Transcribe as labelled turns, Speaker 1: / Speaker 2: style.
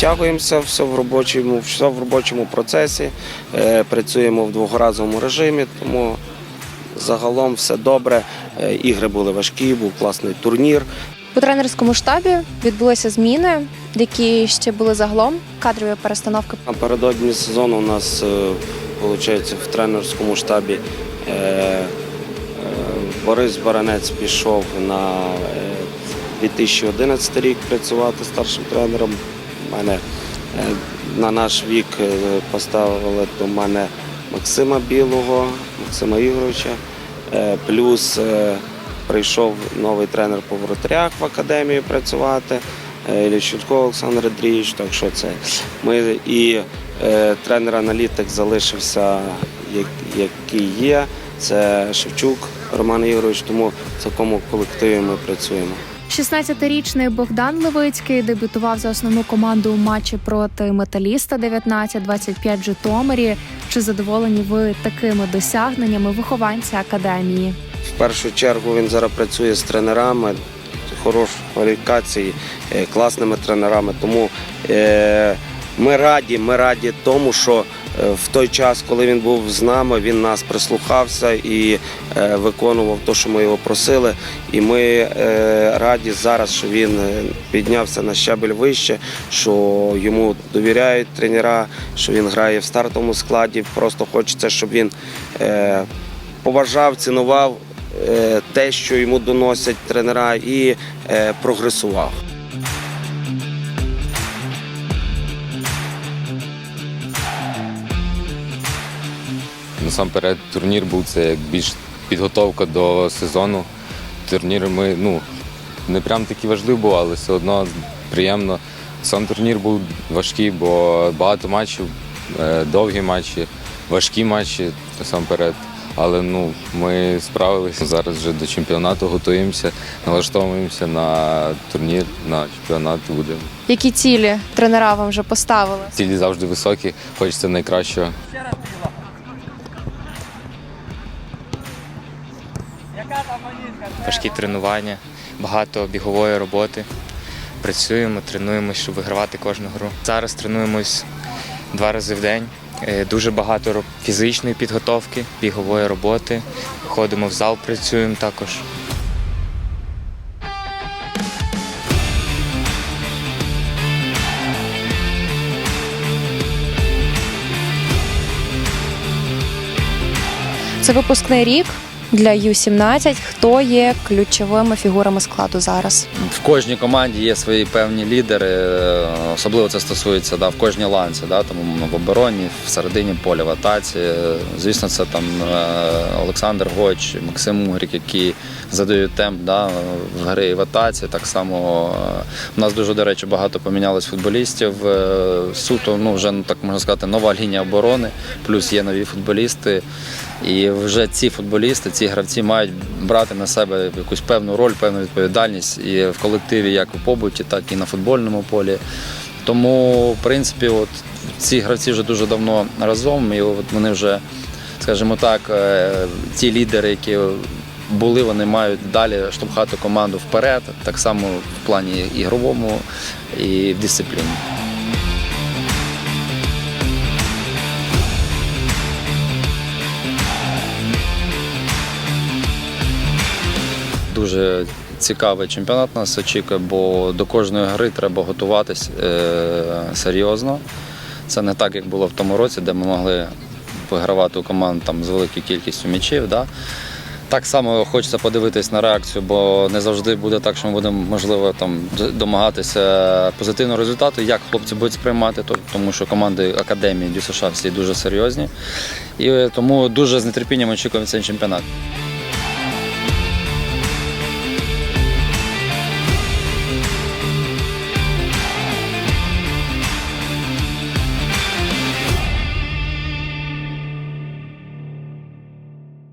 Speaker 1: Втягуємося все в робочому, все в робочому процесі, е, працюємо в двохразовому режимі, тому загалом все добре. Е, Ігри були важкі, був класний турнір.
Speaker 2: У тренерському штабі відбулися зміни, які ще були загалом кадрові перестановки.
Speaker 1: Напередодні сезону у нас виходить, в тренерському штабі е, е, Борис Баранець пішов на е, 2011 рік працювати старшим тренером. Мене е, на наш вік е, поставили до мене Максима Білого, Максима Ігоровича. Е, Плюс прийшов новий тренер по воротарях в академію працювати. е, Олександр Андрійович. Так що це ми і е, тренер-аналітик залишився, як- який є. Це Шевчук Роман Ігорович, тому в такому колективі ми працюємо.
Speaker 2: 16-річний Богдан Левицький дебютував за основну команду у матчі проти металіста 19-25 в Житомирі. Чи задоволені ви такими досягненнями вихованця академії?
Speaker 1: В першу чергу він зараз працює з тренерами, хорошої кваліфікації, е, класними тренерами. Тому е, ми раді, ми раді тому, що е, в той час, коли він був з нами, він нас прислухався і е, виконував те, що ми його просили. І ми е, раді зараз, що він піднявся на щабель вище, що йому довіряють тренера, що він грає в стартовому складі. Просто хочеться, щоб він поважав, цінував те, що йому доносять тренера, і прогресував.
Speaker 3: Насамперед турнір був це як більш підготовка до сезону. Турнір ми ну, не прям такі важливі був, але все одно приємно. Сам турнір був важкий, бо багато матчів, е, довгі матчі, важкі матчі насамперед. Але ну, ми справилися. Зараз вже до чемпіонату готуємося, налаштовуємося на турнір, на чемпіонат будемо.
Speaker 2: Які цілі тренера вам вже поставили?
Speaker 3: Цілі завжди високі, хочеться найкращого.
Speaker 4: Важкі тренування, багато бігової роботи. Працюємо, тренуємося, щоб вигравати кожну гру. Зараз тренуємось два рази в день. Е, Дуже багато фізичної підготовки, бігової роботи. Ходимо в зал, працюємо також.
Speaker 2: Це випускний рік для Ю-17. Хто є ключовими фігурами складу зараз?
Speaker 5: В кожній команді є свої певні лідери, е, особливо це стосується да, в кожній ланці, да, там в обороні, в середині поля, в атаці. Звісно, це там е, Олександр Гоч, Максим Угрік, які задають темп да, в гри і в атаці. Так само е, у нас дуже, до речі, багато помінялось футболістів. Суто, ну вже ну, так можна сказати, нова лінія оборони, плюс є нові футболісти. І вже ці футболісти, ці гравці мають брати на себе якусь певну роль, певну відповідальність і в колективі, як у побуті, так і на футбольному полі. Тому, в принципі, от ці гравці вже дуже давно разом, і от вони вже, скажімо так, е, ті лідери, які були, вони мають далі штовхати команду вперед, так само в плані ігровому і в дисципліні. Дуже цікавий чемпіонат нас очікує, бо до кожної гри треба готуватись е, серйозно. Це не так, як було в тому році, де ми могли вигравати у команд там, з великою кількістю м'ячів. Да? Так само хочеться подивитись на реакцію, бо не завжди буде так, що ми будемо можливо там домагатися позитивного результату, як хлопці будуть сприймати, тому що команди академії ДЮСШ всі дуже серйозні. І тому дуже з нетерпінням очікуємо цей чемпіонат.